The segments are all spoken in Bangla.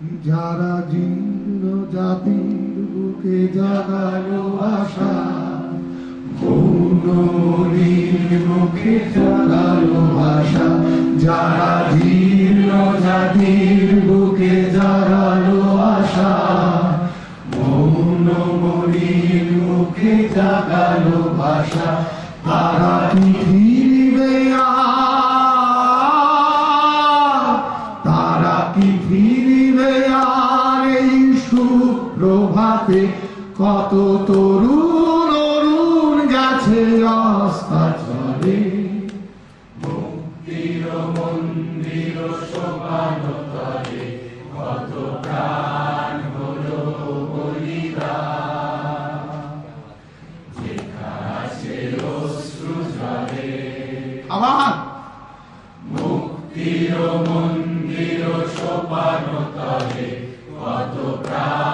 যারা জীর্ণ জাতির বুকে জাগালো আশা মুখে জাগালো ভাষা যারা জীর্ণ জাতির বুকে জাগালো আশা মুখে জাগালো ভাষা তারা ফিরবে তারা কি সুপ্রভাতে কত তরুণ অরুণ গেছে অস্তাচলে মুক্তির মন্দির সোপান কত প্রাণ হলো আবার। মুক্তির মন্দির সোপান কত প্রাণ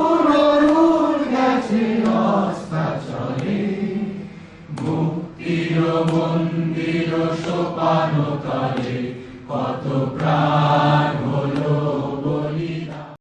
মন্দির সোপানকালে কত প্রাণ